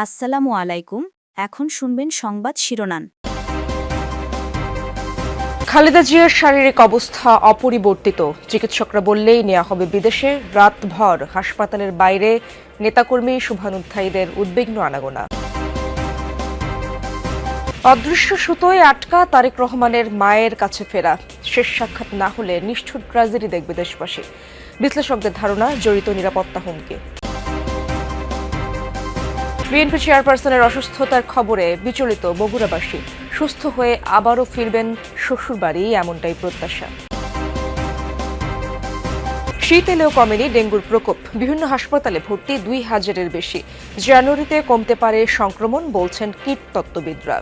আসসালামু আলাইকুম, এখন শুনবেন সংবাদ শিরোনাম। খালেদা জিয়ার শারীরিক অবস্থা অপরিবর্তিত। চিকিৎসকরা বললেই নেওয়া হবে বিদেশে রাতভর হাসপাতালের বাইরে। নেতাকর্মী শুভানুধ্যায়ীদের উদ্বিগ্ন আনাগোনা। অদৃশ্য সুতোয় আটকা তারেক রহমানের মায়ের কাছে ফেরা। শেষ সাক্ষাৎ না হলে নিষ্ঠুর ট্রাজেডি দেখবে দেশবাসী। বিশ্লেষকদের ধারণা, জড়িত নিরাপত্তা হুমকি। বিএনপি চেয়ারপারসনের অসুস্থতার খবরে বিচলিত বগুড়াবাসী। সুস্থ হয়ে আবারও ফিরবেন শ্বশুরবাড়ি, এমনটাই প্রত্যাশা। শীত এলেও কমেনি ডেঙ্গুর প্রকোপ। বিভিন্ন হাসপাতালে ভর্তি দুই হাজারের বেশি। জানুয়ারিতে কমতে পারে সংক্রমণ, বলছেন কীটতত্ত্ববিদরা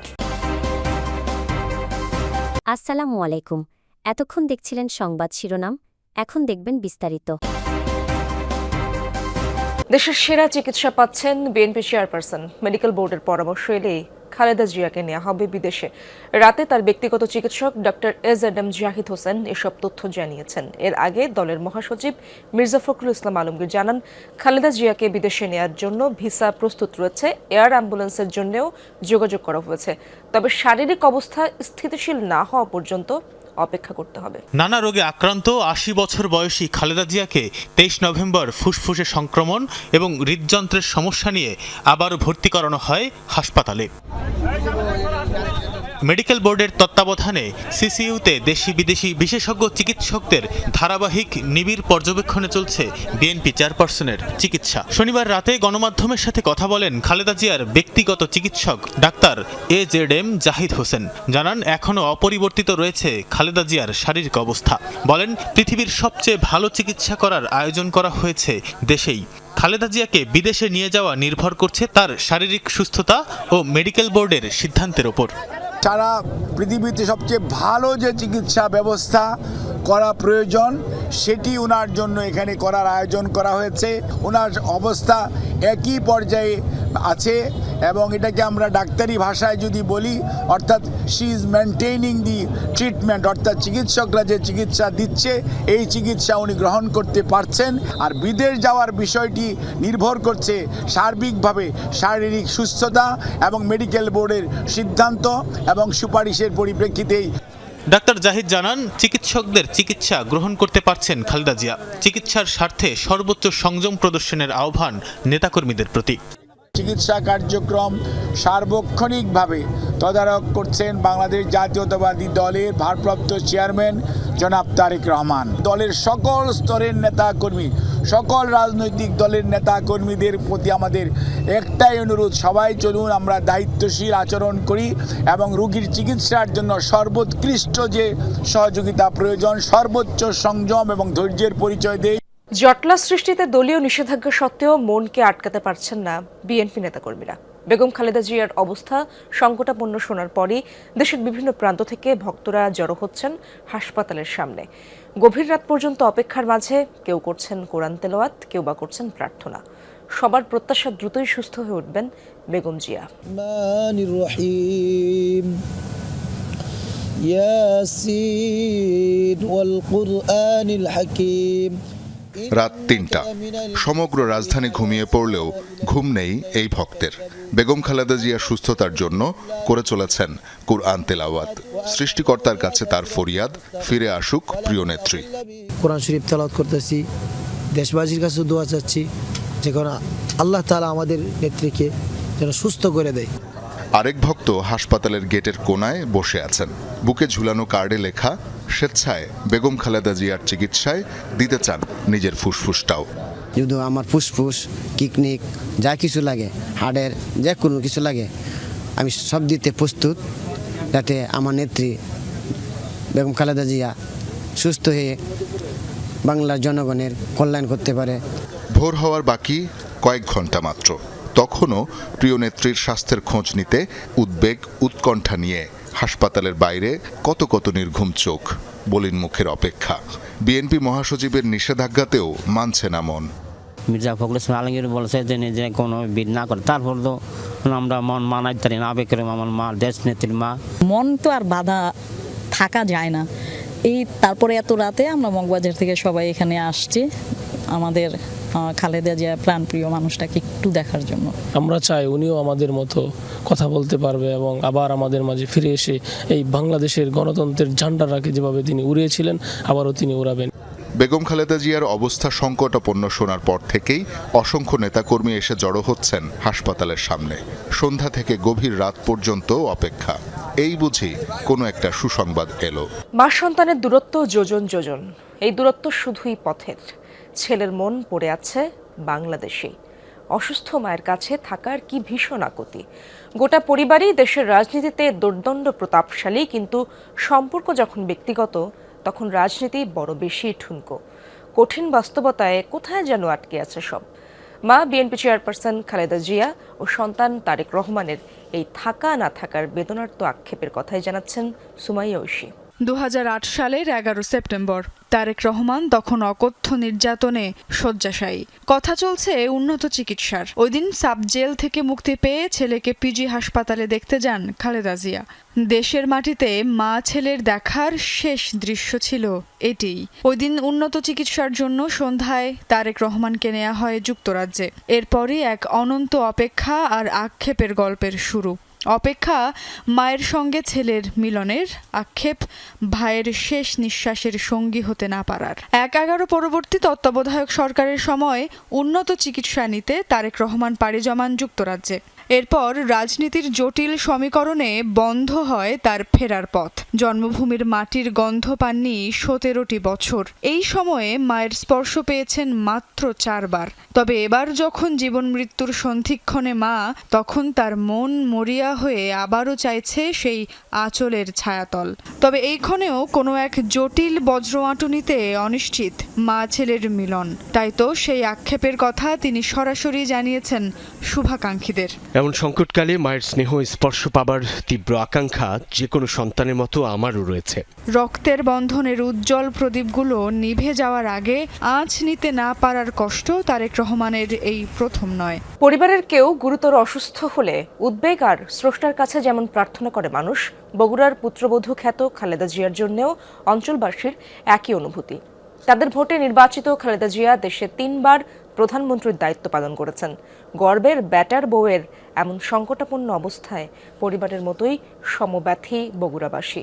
আসসালামু আলাইকুম। এতক্ষণ দেখছিলেন সংবাদ শিরোনাম, এখন দেখবেন বিস্তারিত। দেশের সেরা চিকিৎসা পাচ্ছেন বিএনপি চেয়ারপারসন। মেডিকেল বোর্ডের পরামর্শ এলেই খালেদা জিয়াকে নেওয়া হবে বিদেশে। রাতে তার ব্যক্তিগত চিকিৎসক doctor A Z M Zahid Hossain এসব তথ্য জানিয়েছেন। এর আগে দলের মহাসচিব মির্জা ফখরুল ইসলাম আলমগীর জানান, খালেদা জিয়াকে বিদেশে নেওয়ার জন্য ভিসা প্রস্তুত রয়েছে, এয়ার অ্যাম্বুলেন্সের জন্যও যোগাযোগ করা হয়েছে। তবে শারীরিক অবস্থা স্থিতিশীল না হওয়া পর্যন্ত অপেক্ষা করতে হবে। নানা রোগে আক্রান্ত আশি বছর বয়সী খালেদা জিয়াকে তেইশ নভেম্বর ফুসফুসে সংক্রমণ এবং হৃদযন্ত্রের সমস্যা নিয়ে আবার ভর্তি করানো হয় হাসপাতালে। মেডিকেল বোর্ডের তত্ত্বাবধানে সিসিইউতে দেশি বিদেশি বিশেষজ্ঞ চিকিৎসকদের ধারাবাহিক নিবিড় পর্যবেক্ষণে চলছে বিএনপি চেয়ারপারসনের চিকিৎসা। শনিবার রাতে গণমাধ্যমের সাথে কথা বলেন খালেদা জিয়ার ব্যক্তিগত চিকিৎসক doctor A Z M Zahid Hossain. জানান, এখনও অপরিবর্তিত রয়েছে খালেদা জিয়ার শারীরিক অবস্থা। বলেন, পৃথিবীর সবচেয়ে ভালো চিকিৎসা করার আয়োজন করা হয়েছে দেশেই। খালেদা জিয়াকে বিদেশে নিয়ে যাওয়া নির্ভর করছে তার শারীরিক সুস্থতা ও মেডিকেল বোর্ডের সিদ্ধান্তের ওপর। সারা পৃথিবীতে সবচেয়ে ভালো যে চিকিৎসা ব্যবস্থা করা প্রয়োজন, সেটি ওনার জন্য এখানে করার আয়োজন করা হয়েছে। ওনার অবস্থা একই পর্যায়ে আছে এবং এটাকে আমরা ডাক্তারি ভাষায় যদি বলি, অর্থাৎ she is maintaining the treatment অর্থাৎ চিকিৎসকরা যে চিকিৎসা দিচ্ছে, এই চিকিৎসা উনি গ্রহণ করতে পারছেন। আর বিদেশ যাওয়ার বিষয়টি নির্ভর করছে সার্বিকভাবে শারীরিক সুস্থতা এবং মেডিকেল বোর্ডের সিদ্ধান্ত এবং সুপারিশের পরিপ্রেক্ষিতেই। ডাক্তার জাহিদ জানান, চিকিৎসকদের চিকিৎসা গ্রহণ করতে পারছেন খালেদা জিয়া। চিকিৎসার স্বার্থে সর্বোচ্চ সংযম প্রদর্শনের আহ্বান নেতাকর্মীদের প্রতি। চিকিৎসা কার্যক্রম সার্বক্ষণিকভাবে তদারক করছেন বাংলাদেশ জাতীয়তাবাদী দলের ভারপ্রাপ্ত চেয়ারম্যান জনাব তারেক রহমান। দলের সকল স্তরের নেতাকর্মী, সকল রাজনৈতিক দলের নেতাকর্মীদের প্রতি আমাদের একটাই অনুরোধ, সবাই চলুন আমরা দায়িত্বশীল আচরণ করি এবং রোগীর চিকিৎসার জন্য সর্বোৎকৃষ্ট যে সহযোগিতা প্রয়োজন, সর্বোচ্চ সংযম এবং ধৈর্যের পরিচয় দেই। জটলা সৃষ্টিতে দলীয় নিষেধাজ্ঞা সত্ত্বেও মনকে আটকাতে পারছেন না বিএনপি নেতাকর্মীরা বেগম খালেদা জিয়ার অবস্থা সংকটাপন্ন শোনার পরই দেশের বিভিন্ন প্রান্ত থেকে ভক্তরা জড়ো হচ্ছেন হাসপাতালের সামনে গভীর রাত পর্যন্ত অপেক্ষার মাঝে কেউ করছেন কোরআন তেলাওয়াত কেউ বা করছেন প্রার্থনা সবার প্রত্যাশা দ্রুতই সুস্থ হয়ে উঠবেন বেগম জিয়া الرحمن الرحيم ياسين والقرآن الحكيم রাত তিনটা। সমগ্র রাজধানী ঘুমিয়ে পড়লেও ঘুম নেই এই ভক্তের। বেগম খালেদা জিয়ার সুস্থতার জন্য করে চলেছেন কুরআন তেলাওয়াত। সৃষ্টিকর্তার কাছে তার ফরিয়াদ ফিরে আসুক প্রিয় নেত্রী। কোরআন শরীফ তেলাওয়াত করতেছি দেশবাসীর কাছে দোয়া চাচ্ছি যে কোনো আল্লাহ তালা আমাদের নেত্রীকে যেন সুস্থ করে দেয়। আরেক ভক্ত হাসপাতালের গেটের কোনায় বসে আছেন। বুকে ঝুলানো কার্ডে লেখা স্বেচ্ছায় বেগম খালেদা জিয়ার চিকিৎসায় দিতে চান নিজের ফুসফুসটাও। যদি আমার ফুসফুস কিকনিক যা কিছু লাগে হাড়ের যে কোনো কিছু লাগে আমি সব দিতে প্রস্তুত যাতে আমার নেত্রী বেগম খালেদা জিয়া সুস্থ হয়ে বাংলার জনগণের কল্যাণ করতে পারে। ভোর হওয়ার বাকি কয়েক ঘণ্টা মাত্র। তখনও প্রিয় নেত্রীর স্বাস্থ্যের খোঁজ নিতে উদ্বেগ উৎকণ্ঠা নিয়ে হাসপাতালের বাইরে কত কত নির্ঘুম চোখ বলিন মুখের অপেক্ষা। বিএনপি মহাসচিবের নিষেধাজ্ঞাতেও মানছে না মন। মির্জা ফখরুল ইসলাম আলমগীর বলেছে যে নিজে কোনো বিদ না করে তারপর তো আমরা মন মানাই তারি না আবেগের আমার মা দেশ নেত্রীর মা। মন তো আর বাধা থাকা যায় না। এই তারপরে এত রাতে আমরা মগবাজার থেকে সবাই এখানে আসছি আমাদের খালেদা জিয়া প্রাণপ্রিয় মানুষটাকে একটু দেখার জন্য। আমরা চাই উনিও আমাদের মতো কথা বলতে পারবে এবং আবার আমাদের মাঝে ফিরে এসে এই বাংলাদেশের গণতন্ত্রের ঝান্ডাটাকে যেভাবে তিনি উড়িয়েছিলেন আবারও তিনি উড়াবেন। বেগম খালেদা জিয়ার অবস্থা সংকটাপন্ন শোনার পর থেকেই অসংখ্য নেতাকর্মী এসে জড়ো হচ্ছেন হাসপাতালের সামনে। সন্ধ্যা থেকে গভীর রাত পর্যন্ত অপেক্ষা। এই বুঝি কোনো একটা সুসংবাদ এলো। মা সন্তানের দূরত্ব যোজন যোজন। এই দূরত্ব শুধুই পথের। ছেলের মন পড়ে আছে বাংলাদেশে। অসুস্থ মায়ের কাছে থাকার কি ভীষণ আকুতি গোটা পরিবারই দেশের রাজনীতিতে দুর্দণ্ড প্রতাপশালী, কিন্তু সম্পর্ক যখন ব্যক্তিগত, তখন রাজনীতি বড় বেশি ঠুনকো। কঠিন বাস্তবতায় কোথায় যেন আটকে আছে সব। মা বিএনপি চেয়ারপারসন খালেদা জিয়া ও সন্তান তারেক রহমানের এই থাকা না থাকার বেদনার্ত আক্ষেপের কথাই জানাচ্ছেন সুমাইয়া ঐশী। দু হাজার আট সালের এগারো সেপ্টেম্বর। তারেক রহমান তখন অকথ্য নির্যাতনে শয্যাশায়ী। কথা চলছে উন্নত চিকিৎসার। ওই দিন সাব জেল থেকে মুক্তি পেয়ে ছেলেকে পিজি হাসপাতালে দেখতে যান খালেদা জিয়া। দেশের মাটিতে মা ছেলের দেখার শেষ দৃশ্য ছিল এটিই। ওই দিন উন্নত চিকিৎসার জন্য সন্ধ্যায় তারেক রহমানকে নেওয়া হয় যুক্তরাজ্যে। এরপরই এক অনন্ত অপেক্ষা আর আক্ষেপের গল্পের শুরু। অপেক্ষা মায়ের সঙ্গে ছেলের মিলনের আক্ষেপ, ভাইয়ের শেষ নিঃশ্বাসের সঙ্গী হতে না পারার। এক এগারো পরবর্তী তত্ত্বাবধায়ক সরকারের সময় উন্নত চিকিৎসা নিতে তারেক রহমান পাড়ি জমান যুক্তরাজ্যে। এরপর রাজনীতির জটিল সমীকরণে বন্ধ হয় তার ফেরার পথ। জন্মভূমির মাটির গন্ধ পাননি সতেরোটি বছর। এই সময়ে মায়ের স্পর্শ পেয়েছেন মাত্র চারবার। তবে এবার যখন জীবন মৃত্যুর সন্ধিক্ষণে মা, তখন তার মন মরিয়া হয়ে আবারও চাইছে সেই আঁচলের ছায়াতল। তবে এইক্ষণেও কোনো এক জটিল বজ্রআঁটুনিতে অনিশ্চিত মা ছেলের মিলন। তাই তো সেই আক্ষেপের কথা তিনি সরাসরি জানিয়েছেন শুভাকাঙ্ক্ষীদের। এমন সংকটকালে মায়ের স্নেহ স্পর্শ পাবার তীব্র আকাঙ্ক্ষা যে কোনো সন্তানের মতো আমারও রয়েছে। রক্তের বন্ধনের উজ্জ্বল প্রদীপগুলো নিভে যাওয়ার আগে আঁচ নিতে না পারার কষ্ট তারেক রহমানের এই প্রথম নয়। পরিবারের কেউ গুরুতর অসুস্থ হলে উদ্বেগ আর স্রষ্টার কাছে যেমন প্রার্থনা করে মানুষ বগুড়ার পুত্রবধূ খ্যাত খালেদা জিয়ার জন্যও অঞ্চলবাসীর একই অনুভূতি। তাদের ভোটে নির্বাচিত খালেদা জিয়া দেশে তিনবার প্রধানমন্ত্রীর দায়িত্ব পালন করেছেন। গর্বের ব্যাটার বউয়ের এমন সংকটাপন্ন অবস্থায় পরিবারের মতোই সমব্যথী বগুড়াবাসী।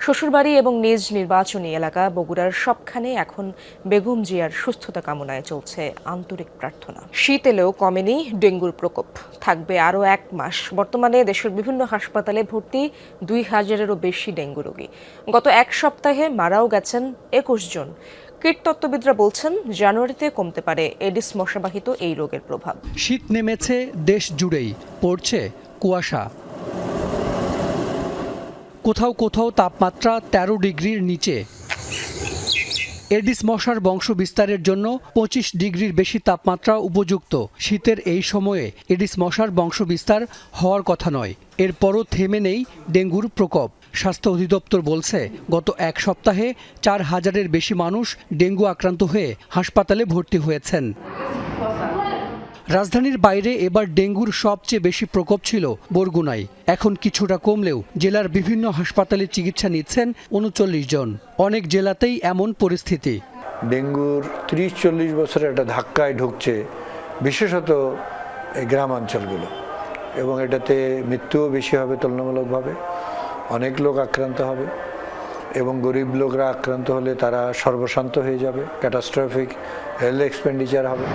শ্বশুরবাড়ি এবং নিজ নির্বাচনী এলাকা বগুড়ার সবখানে এখন বেগম জিয়ার সুস্থতা কামনায় চলছে আন্তরিক প্রার্থনা। শীত এলেও কমেনি ডেঙ্গুর প্রকোপ। থাকবে আরও এক মাস। বর্তমানে দেশের বিভিন্ন হাসপাতালে ভর্তি দুই হাজারেরও বেশি ডেঙ্গু রোগী। গত এক সপ্তাহে মারাও গেছেন একুশ জন। কীটতত্ত্ববিদরা বলছেন, জানুয়ারিতে কমতে পারে এডিস মশাবাহিত এই রোগের প্রভাব। শীত নেমেছে, দেশ জুড়েই, পড়ছে কুয়াশা। কোথাও কোথাও তাপমাত্রা ১৩ ডিগ্রির নিচে। এডিস মশার বংশ বিস্তারের জন্য পঁচিশ ডিগ্রির বেশি তাপমাত্রা উপযুক্ত। শীতের এই সময়ে এডিস মশার বংশ বিস্তার হওয়ার কথা নয়। এরপরও থেমে নেই ডেঙ্গুর প্রকোপ। স্বাস্থ্য অধিদপ্তর বলছে, গত এক সপ্তাহে চার হাজারের বেশি মানুষ ডেঙ্গু আক্রান্ত হয়ে হাসপাতালে ভর্তি হয়েছেন। রাজধানীর বাইরে এবার ডেঙ্গুর সবচেয়ে বেশি প্রকোপ ছিল বরগুনায়। এখন কিছুটা কমলেও জেলার বিভিন্ন হাসপাতালে চিকিৎসা নিচ্ছেন উনচল্লিশ জন। অনেক জেলাতেই এমন পরিস্থিতি। ডেঙ্গুর ত্রিশ চল্লিশ বছরের একটা ধাক্কায় ঢুকছে বিশেষত গ্রামাঞ্চলগুলো। এবং এটাতে মৃত্যুও বেশি হবে তুলনামূলকভাবে। অনেক লোক আক্রান্ত হবে এবং গরিব লোকরা আক্রান্ত হলে তারা সর্বশান্ত হয়ে যাবে ক্যাটাস্ট্রফিক হেলথ এক্সপেন্ডিচার হবে।